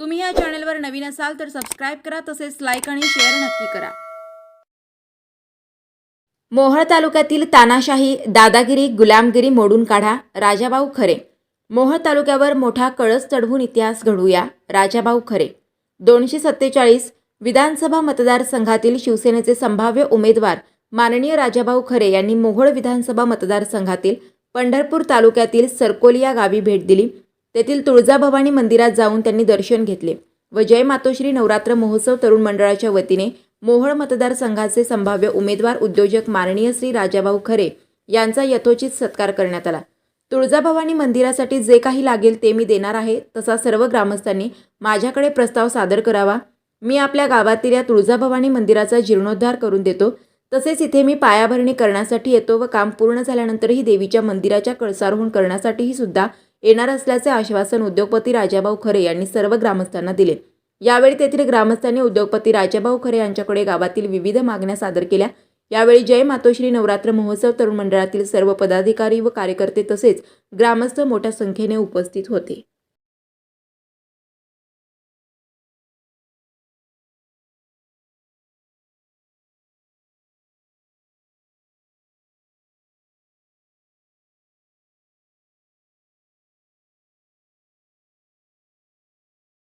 तुम्ही या चॅनलवर नवीन असाल तर सबस्क्राईब करा तसेच लाईक आणि शेअर नक्की करा. मोहळ तालुक्यातील तानाशाही दादागिरी गुलामगिरी मोडून काढा राजाभाऊ खरे. मोहळ तालुक्यावर मोठा कळस चढवून इतिहास घडवूया राजाभाऊ खरे. दोनशे सत्तेचाळीस विधानसभा मतदारसंघातील शिवसेनेचे संभाव्य उमेदवार माननीय राजाभाऊ खरे यांनी मोहोळ विधानसभा मतदारसंघातील पंढरपूर तालुक्यातील सरकोली या गावी भेट दिली. तेथील तुळजाभवानी मंदिरात जाऊन त्यांनी दर्शन घेतले व जय मातोश्री नवरात्र महोत्सव तरुण मंडळाच्या वतीने मोहोळ मतदारसंघाचे संभाव्य उमेदवार उद्योजक माननीय श्री राजाभाऊ खरे यांचा यथोचित सत्कार करण्यात आला. तुळजाभवानी मंदिरासाठी जे काही लागेल ते मी देणार आहे तसा सर्व ग्रामस्थांनी माझ्याकडे प्रस्ताव सादर करावा. मी आपल्या गावातील या तुळजाभवानी मंदिराचा जीर्णोद्धार करून देतो. तसेच इथे मी पायाभरणी करण्यासाठी येतो व काम पूर्ण झाल्यानंतरही देवीच्या मंदिराच्या कळसारोहण करण्यासाठीही सुद्धा येणार असल्याचे आश्वासन उद्योगपती राजाभाऊ खरे यांनी सर्व ग्रामस्थांना दिले. यावेळी तेथील ग्रामस्थांनी उद्योगपती राजाभाऊ खरे यांच्याकडे गावातील विविध मागण्या सादर केल्या. यावेळी जय मातोश्री नवरात्र महोत्सव तरुण मंडळातील सर्व पदाधिकारी व कार्यकर्ते तसेच ग्रामस्थ मोठ्या संख्येने उपस्थित होते.